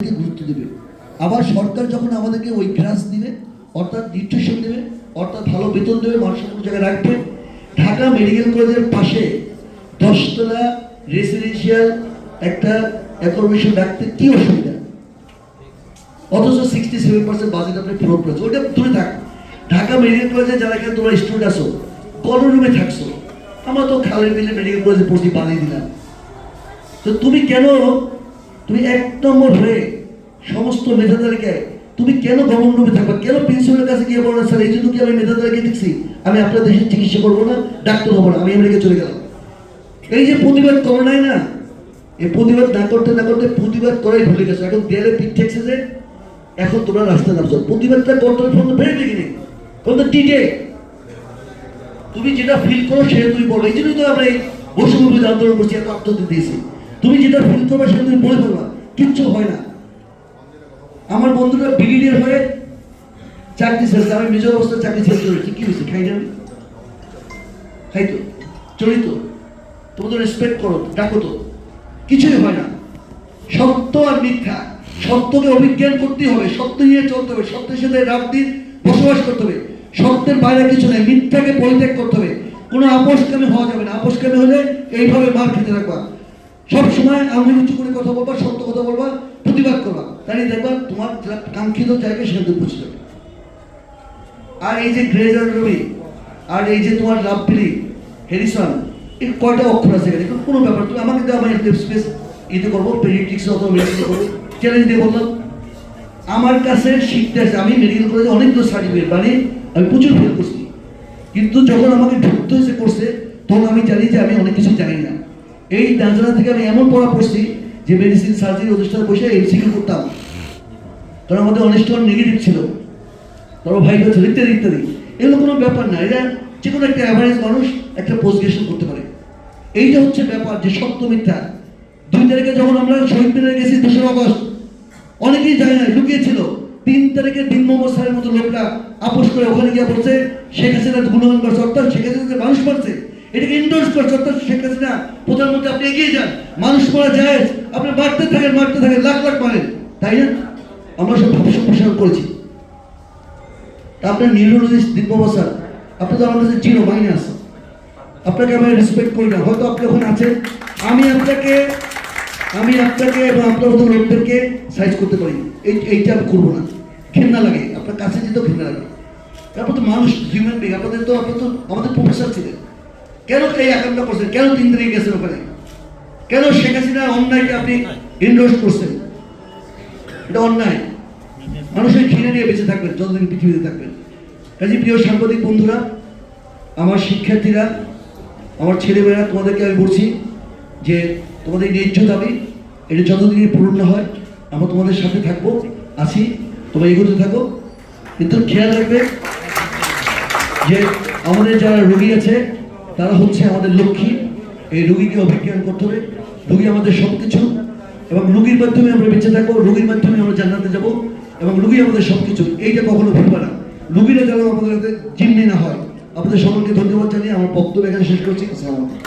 গুরুত্ব দেবে। আবার সরকার যখন আমাদেরকে ওই গ্রাস দিবে, অর্থাৎ নিউট্রিশন দেবে, অর্থাৎ ভালো বেতন দেবে, মানুষের কোনো জায়গায় রাখবে, ঢাকা মেডিকেল কলেজের পাশে দশতলা রেসিডেন্সিয়াল একটা অ্যাকোমোডেশন রাখতে কি অসুবিধা? অথচ সিক্সটি সেভেন পার্সেন্ট বাজেট আপনি ফেরত করেছে ওইটা দূরে থাক। ঢাকা মেডিকেল কলেজে যারা এখানে তোমরা স্টুডেন্ট আসো কোন রুমে থাকছো। আমরা তো খালের মিলে মেডিকেল কলেজে পড়ছি, বানিয়ে দিলাম। তো তুমি কেন তুমি এক নম্বর হয়ে সমস্ত মেধাদারকে তুমি কেন গভর্নমেন্ট থাকবা? কেন প্রিন্সিপালের কাছে গিয়ে বলো স্যার, এই জন্য কি আমি মেধাদারকে দেখছি? আমি আপনার দেশে চিকিৎসা করব না, ডাক্তার হব না, আমি আমেরিকা চলে গেলাম। এই যে প্রতিবাদ করো নাই না? এই প্রতিবাদ না করতে না করতে প্রতিবাদ করাই ভুলে গেছে। এখন দেয়ালে পিঠ ঠেকছে যে এখন তোমরা রাস্তায় নামছো। প্রতিবাদটা করতে phone very from the today তুমি যেটা ফিল করো সেটা তুমি বলো। এই জন্যই তো আমরা এই বৈষম্য আন্দোলন করছি, এত আত্মহত্যা দিয়েছি। তুমি যেটা ফিল করবে সেটা তুমি বলে ফেলবা কিচ্ছু হয় না। আমার বন্ধুরা ব্রিগেডিয়ার হয়ে চাকরি ছেড়েছে আমি মেজর অবস্থায় চাকরি ছেড়ে চলেছি কি হয়েছে? খাই যাবে খাই তো। চলি তো। তুমি তো রেসপেক্ট করো ডাকো তো। কিছুই হয় না। সত্য আর মিথ্যা। সত্যকে অভিজ্ঞান করতে হবে, সত্য নিয়ে চলতে হবে, সত্যের সাথে রাত দিন বসবাস করতে হবে। সত্যের বাইরে কিছু নেই, মিথ্যাকে পরিত্যাগ করতে হবে। কোনো আপোষকামী হওয়া যাবে না। আপোষকামী হলে এইভাবে মার খেতে থাকবা। সব সময় আঙুল উঁচু করে কথা বলবা, সত্য কথা বলবা, প্রতিবাদ করবা। তাই দেখবা তোমার কাঙ্ক্ষিত জায়গায় সেখানে পৌঁছে যাবে। আর এই যে গ্রেজার রবি আর এই যে তোমার লাভবিলি হেরিসন এই কয়টা অক্ষর আছে এখানে? কোনো ব্যাপার তুমি আমাকে দেওয়া আমি স্পেস ইতে করব পেডিট্রিক্স অথবা মেডিসিন করব চ্যালেঞ্জ দিয়ে বললাম। আমার কাছে শিখতে আছে। আমি মেডিকেল কলেজে অনেকগুলো সার্টিফিকেট মানে আমি প্রচুর ফেল করছি। কিন্তু যখন আমাকে ঢুকতে হয়েছে করছে তখন আমি জানি যে আমি অনেক কিছু জানি না। এই দাঁজনা থেকে আমি এমন পড়া পড়ছি যে মেডিসিন সার্জারি অনুষ্ঠানে বসে এমসিকিউ করতাম। কারণ আমাদের অনেস্টন নেগেটিভ ছিল। তারপর ভাই হচ্ছে ইত্যাদি ইত্যাদি এগুলো কোনো ব্যাপার না। এরা যে কোনো একটা অ্যাভারেজ মানুষ একটা পোস্ট গ্রাজুয়েশন করতে পারে। এইটা হচ্ছে ব্যাপার যে সত্য মিথ্যা। দুই তারিখে যখন আমরা শহীদ মিনারে গেছি, দোসরা আগস্ট, অনেকেই জানে না, লুকিয়েছিল। তিন তারিখে দিন মোহাম্মদ স্যারের মতো লোকরা আপোষ করে ওখানে গিয়ে বলছে, শেখ হাসিনা গুণগান করছে। অর্থাৎ শেখ হাসিনা মানুষ মারছে এটাকে ইন্ডোর্স করছে অর্থাৎ শেখ হাসিনা, প্রধানমন্ত্রী, আপনি এগিয়ে যান। মানুষ মারা যায় আপনি মারতে থাকেন মারতে থাকেন, লাখ লাখ মারেন তাই না? আমরা সব ভাব সম্প্রসারণ করেছি। আপনার নিউরোলজিস্ট দিব্যবা স্যার আপনি তো আমার কাছে জিরো মাইনাস আপনাকে আমি রেসপেক্ট করি না। হয়তো আপনি ওখানে আছেন। আমি আপনাকে আমি আপনাকে এবং আপনার মতো লোকদেরকে সাইজ করতে পারি। এই, এইটা আমি করব না। ঘৃণা লাগে। আপনার কাছে যেতেও ঘৃণা লাগে। তারপর তো মানুষ হিউম্যান বিং আপনাদের তো, আপনার তো, আমাদের প্রফেসর ছিলেন। কেন এই আকাঙ্ক্ষা করছেন? কেন তিন তারিখে গেছেন ওখানে? কেন শেখ হাসিনা অন্যায়কে আপনি ইন্ডোর্স করছেন? এটা অন্যায়। মানুষের ঘৃণা নিয়ে বেঁচে থাকবেন, যতদিন পৃথিবীতে থাকবেন। কাজে প্রিয় সাংবাদিক বন্ধুরা, আমার শিক্ষার্থীরা, আমার ছেলেমেয়েরা, তোমাদেরকে আমি বলছি যে তোমাদের ন্যায্য দাবি, এটা যতদিন পূরণ না হয়, আমরা তোমাদের সাথে থাকব, আছি, তোমরা এগোতে থাকো। কিন্তু খেয়াল রাখবে যে আমাদের যারা রোগী আছে তারা হচ্ছে আমাদের লক্ষ্মী। এই রুগীকে অভিজ্ঞান করতে হবে। রুগী আমাদের সবকিছু। এবং রুগীর মাধ্যমে আমরা বেঁচে থাকব, রুগীর মাধ্যমে আমরা জান্নাতে যাব। এবং রুগী আমাদের সবকিছু। এইটা কখনো ভুলবে না। রুগীরা যেন আমাদের জিম্মি না হয়। আপনাদের সকলকে ধন্যবাদ জানিয়ে আমার বক্তব্য এখানে শেষ করছি। আসসালাম